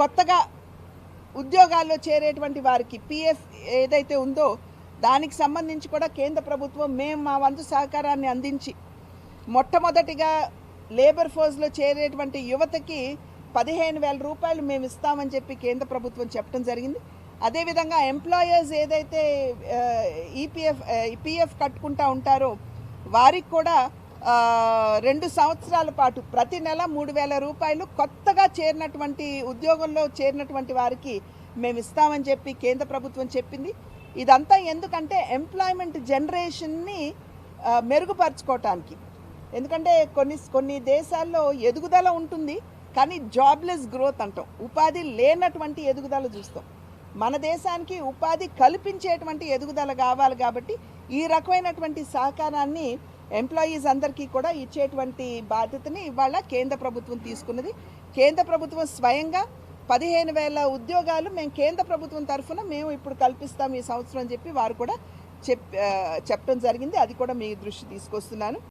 కొత్తగా ఉద్యోగాల్లో చేరేటువంటి వారికి పిఎఫ్ ఏదైతే ఉందో దానికి సంబంధించి కూడా కేంద్ర ప్రభుత్వం మేము మా వంతు సహకారాన్ని అందించి మొట్టమొదటిగా లేబర్ ఫోర్స్లో చేరేటువంటి యువతకి పదిహేను వేల రూపాయలు మేము ఇస్తామని చెప్పి కేంద్ర ప్రభుత్వం చెప్పడం జరిగింది. అదేవిధంగా ఎంప్లాయర్స్ ఏదైతే ఈపీఎఫ్ పిఎఫ్ కట్టుకుంటా ఉంటారో వారికి కూడా రెండు సంవత్సరాల పాటు ప్రతి నెల మూడు వేల రూపాయలు కొత్తగా చేరినటువంటి ఉద్యోగంలో చేరినటువంటి వారికి మేము ఇస్తామని చెప్పి కేంద్ర ప్రభుత్వం చెప్పింది. ఇదంతా ఎందుకంటే ఎంప్లాయ్మెంట్ జనరేషన్ని మెరుగుపరచుకోవటానికి ఎందుకంటే కొన్ని కొన్ని దేశాల్లో ఎదుగుదల ఉంటుంది కానీ జాబ్లెస్ గ్రోత్ అంటాం. ఉపాధి లేనటువంటి ఎదుగుదల చూస్తాం. మన దేశానికి ఉపాధి కల్పించేటువంటి ఎదుగుదల కావాలి కాబట్టి ఈ రకమైనటువంటి సహకారాన్ని ఎంప్లాయీస్ అందరికీ కూడా ఇచ్చేటువంటి బాధ్యతని ఇవాళ కేంద్ర ప్రభుత్వం తీసుకున్నది. కేంద్ర ప్రభుత్వం స్వయంగా పదిహేను వేల ఉద్యోగాలు మేము కేంద్ర ప్రభుత్వం తరఫున మేము ఇప్పుడు కల్పిస్తాం ఈ సంవత్సరం అని చెప్పి వారు కూడా చెప్ చెప్పడం జరిగింది. అది కూడా మీ దృష్టి తీసుకొస్తున్నాను.